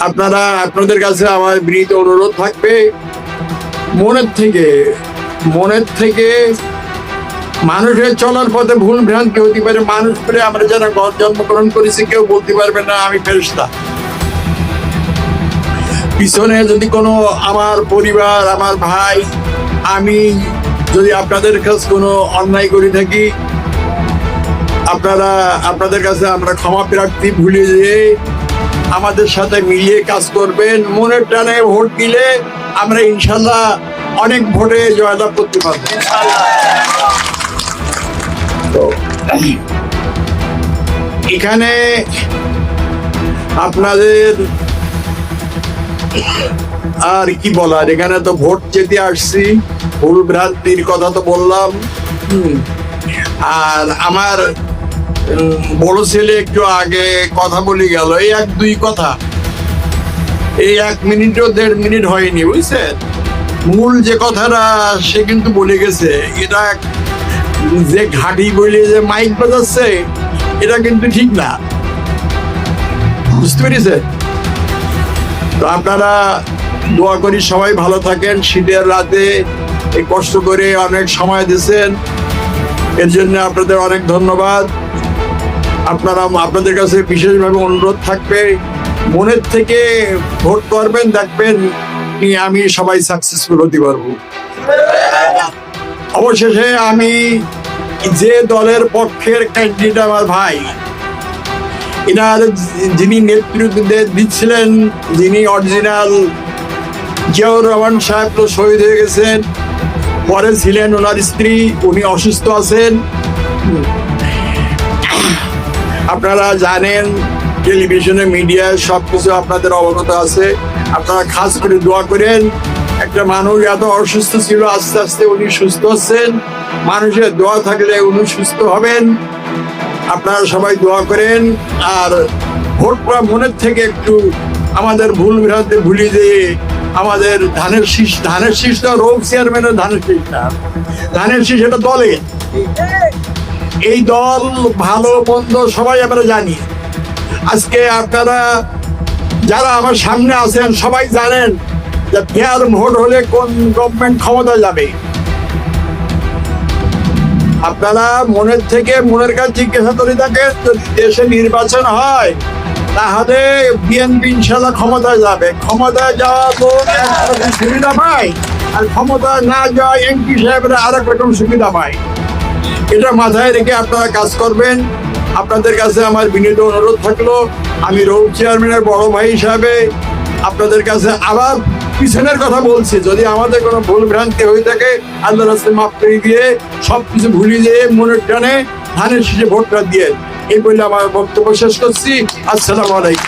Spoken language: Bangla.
আপনারা, আপনাদের কাছে আমার বিনীত অনুরোধ থাকবে, মনের থেকে মনের থেকে মানুষের চলার পথে ভুল ভ্রান্তি হতে পারে, মানুষ করে আমরা যারা গ- জন্মগ্রহণ করেছি, কেউ বলতে পারবে না, আমি ফেরস্তা পিছনে যদি কোনো আমার পরিবার, আমার ভাই, আমি যদি আপনাদের কাছে কোনো অন্যায় করে থাকি, আপনারা, আপনাদের কাছে আমরা ক্ষমা প্রার্থী ভুলে যেয়ে আমাদের সাথে মিলিয়ে কাজ করবেন। মনের টানে ভোট দিলে আমরা ইনশাল্লাহ অনেক ভোটে জয়লাভ করতে পারব। এখানে আপনাদের আর কি বলার? এখানে তো ভোট যেতে আসছি। ভুল ভ্রান্তির কথা তো বললাম। আর আমার বড় ছেলে একটু আগে কথা বলে গেল। এই এক দুই কথা। এই এক মিনিটও দেড় মিনিট হয়নি, বুঝছেন? মূল যে কথাটা সে কিন্তু বলে গেছে, এটা যে ঘাটি বলে যে মাইক বাজাচ্ছে, এটা কিন্তু ঠিক না। বুঝতে পেরেছেন তো আপনারা দোয়া করি সবাই ভালো থাকেন, শীতের রাতে কষ্ট করে অনেক সময় দিয়েছেন। এর জন্য আপনাদের অনেক ধন্যবাদ। আপনারা আপনাদের কাছে বিশেষভাবে অনুরোধ থাকবে। মনের থেকে ভোট করবেন, দেখবেন আমি সবাই সাকসেসফুল হতে পারব। অবশেষে আমি যে দলের পক্ষের ক্যান্ডিডেট আমার ভাই, এনার যিনি নেতৃত্ব দিচ্ছিলেন, যিনি অরিজিনাল জিয়াউর রহমান সাহেব তো শহীদ হয়ে গেছেন, পরে ছিলেন ওনার স্ত্রী, উনি অসুস্থ আছেন। আপনারা জানেন, টেলিভিশনে, মিডিয়ায় সব কিছু আপনাদের অবগত আছে। আপনারা খাস করে দোয়া করেন, একটা মানুষ এত অসুস্থ ছিল, আস্তে আস্তে উনি সুস্থ হচ্ছেন। মানুষের দোয়া থাকলে উনি সুস্থ হবেন। আপনারা সবাই দোয়া করেন। আর ভোট করা মনের থেকে একটু আমাদের ভুল ভ্রান্তি ভুলে দিয়ে, আমাদের ধানের শীষ ধানের শীষ তো রোগ চেয়ারম্যানের ধানের শীষ না। ধানের শীষ এটা দলে এই দল ভালো, মন্দ সবাই আমরা জানি। আজকে আপনারা যারা আমার সামনে আছেন, সবাই জানেন যে ফেয়ার ভোট হলে কোন গভর্নমেন্ট ক্ষমতা যাবে। আপনারা মনের থেকে মনের কাছে জিজ্ঞাসা করে থাকেন যদি দেশে নির্বাচন হয়, তাহলে বিএনপি ইনশাল্লাহ ক্ষমতায় যাবে। ক্ষমতায় যাওয়া তো সুবিধা পায়, আর ক্ষমতায় না যাওয়া এমপি সাহেবরা আর এক রকম সুবিধা পায়। এটা মাথায় রেখে আপনারা কাজ করবেন। আপনাদের কাছে আমার বিনীত অনুরোধ থাকল, আমি রোড চেয়ারম্যানের বড় ভাই হিসাবে আপনাদের কাছে আবার পিছনের কথা বলছি, যদি আমাদের কোনো ভুল ভ্রান্তি হয়ে থাকে, আল্লাহ রাস্তায় মাফ করে দিয়ে সব কিছু ভুলিয়ে দিয়ে মনের টানে ধানের শীষে ভোটটা দিয়ে। এই বলে আমার বক্তব্য শেষ করছি। আসসালামু আলাইকুম।